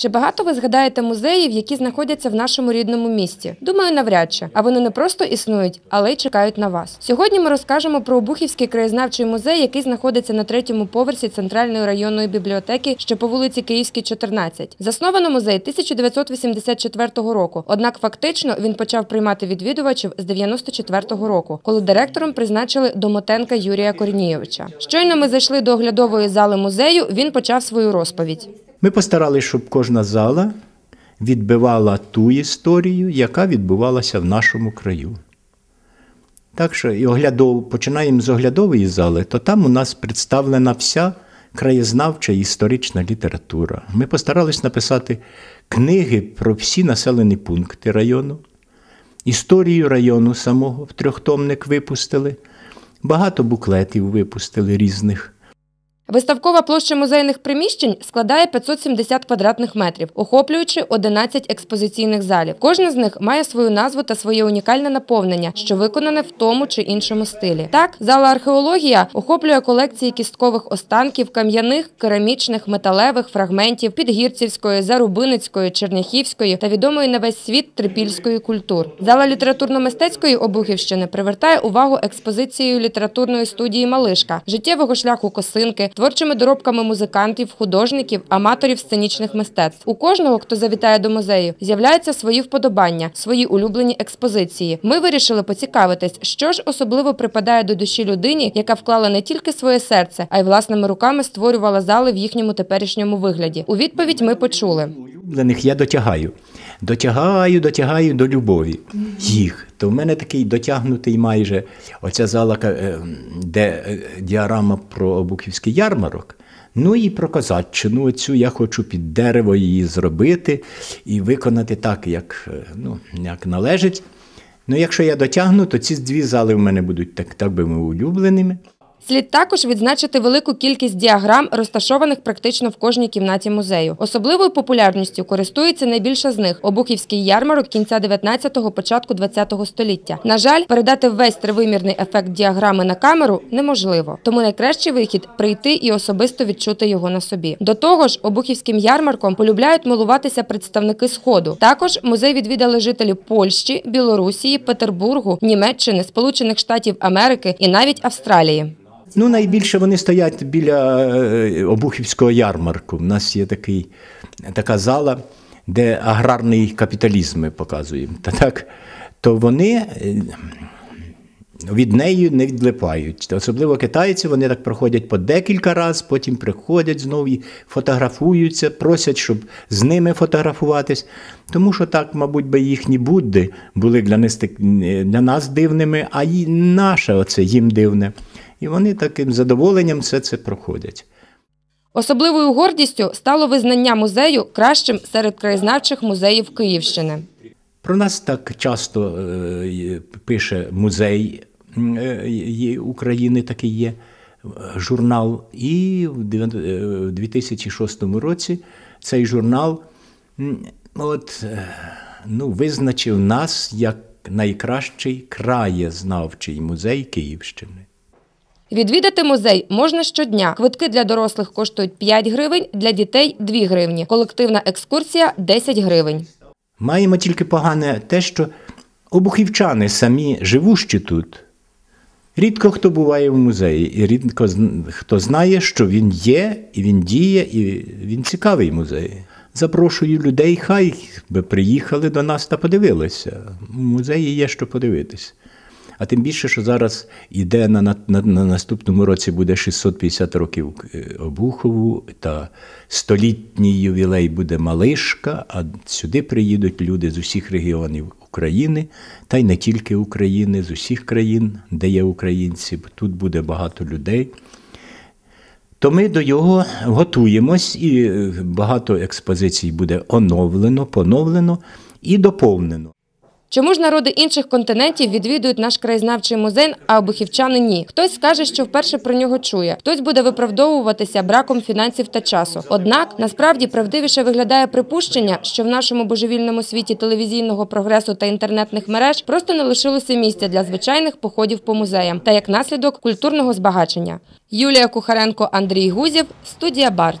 Чи багато ви згадаєте музеїв, які знаходяться в нашому рідному місті? Думаю, навряд чи. А вони не просто існують, але й чекають на вас. Сьогодні ми розкажемо про Обухівський краєзнавчий музей, який знаходиться на третьому поверсі центральної районної бібліотеки, що по вулиці Київській, 14. Засновано музей 1984 року. Однак фактично він почав приймати відвідувачів з 94 року, коли директором призначили Домотенка Юрія Корнієвича. Щойно ми зайшли до оглядової зали музею. Він почав свою розповідь. Ми постаралися, щоб кожна зала відбивала ту історію, яка відбувалася в нашому краю. Так що і оглядов, починаємо з оглядової зали, то там у нас представлена вся краєзнавча і історична література. Ми постарались написати книги про всі населені пункти району, історію району самого в трьохтомник випустили, багато буклетів випустили різних. Виставкова площа музейних приміщень складає 570 квадратних метрів, охоплюючи 11 експозиційних залів. Кожна з них має свою назву та своє унікальне наповнення, що виконане в тому чи іншому стилі. Так, зала археологія охоплює колекції кісткових останків, кам'яних, керамічних, металевих фрагментів підгірцівської, зарубиницької, черняхівської та відомої на весь світ трипільської культур. Зала літературно-мистецької Обухівщини привертає увагу експозицією літературної студії Малишка, життєвого шляху косинки творчими доробками музикантів, художників, аматорів сценічних мистецтв. У кожного, хто завітає до музею, з'являються свої вподобання, свої улюблені експозиції. Ми вирішили поцікавитись, що ж особливо припадає до душі людині, яка вклала не тільки своє серце, а й власними руками створювала зали в їхньому теперішньому вигляді. У відповідь ми почули. улюблених я дотягаю. Дотягаю, дотягаю до любові їх. То в мене такий дотягнутий майже оця зала, е, де е, діарама про Обухівський ярмарок. Ну і про козаччину. Оцю я хочу під дерево її зробити і виконати так, як, е, ну, як належить. Ну, якщо я дотягну, то ці дві зали в мене будуть так, так би мовити, улюбленими. Слід також відзначити велику кількість діаграм, розташованих практично в кожній кімнаті музею. Особливою популярністю користується найбільша з них Обухівський ярмарок кінця 19-го, початку 20-го століття. На жаль, передати весь тривимірний ефект діаграми на камеру неможливо. Тому найкращий вихід прийти і особисто відчути його на собі. До того ж, Обухівським ярмарком полюбляють милуватися представники сходу. Також музей відвідали жителі Польщі, Білорусії, Петербургу, Німеччини, Сполучених Штатів Америки і навіть Австралії. Ну, найбільше вони стоять біля е, Обухівського ярмарку. У нас є такий, така зала, де аграрний капіталізм ми показуємо. Та так, то вони е, від неї не відлипають. Особливо китайці, вони так проходять по декілька разів, потім приходять знову і фотографуються, просять, щоб з ними фотографуватись. Тому що так, мабуть, би їхні Будди були для нас, для нас дивними, а і наше оце їм дивне. І вони таким задоволенням все це проходять. Особливою гордістю стало визнання музею кращим серед краєзнавчих музеїв Київщини. Про нас так часто е, пише музей е, України, такий є журнал. І в 2006 році цей журнал от, ну, визначив нас як найкращий краєзнавчий музей Київщини. Відвідати музей можна щодня. Квитки для дорослих коштують 5 гривень, для дітей 2 гривні. Колективна екскурсія 10 гривень. Маємо тільки погане те, що обухівчани самі живущі тут. Рідко хто буває в музеї, і рідко хто знає, що він є, і він діє, і він цікавий музей. Запрошую людей, хай би приїхали до нас та подивилися. У музеї є що подивитися. А тим більше, що зараз йде на на, на, на наступному році буде 650 років е, Обухову, та столітній ювілей буде Малишка, а сюди приїдуть люди з усіх регіонів України, та й не тільки України, з усіх країн, де є українці. Тут буде багато людей. То ми до його готуємось, і е, багато експозицій буде оновлено, поновлено і доповнено. Чому ж народи інших континентів відвідують наш краєзнавчий музей, а обухівчани ні? Хтось скаже, що вперше про нього чує, хтось буде виправдовуватися браком фінансів та часу. Однак насправді правдивіше виглядає припущення, що в нашому божевільному світі телевізійного прогресу та інтернетних мереж просто не лишилося місця для звичайних походів по музеям та як наслідок культурного збагачення. Юлія Кухаренко, Андрій Гузів, студія Барт.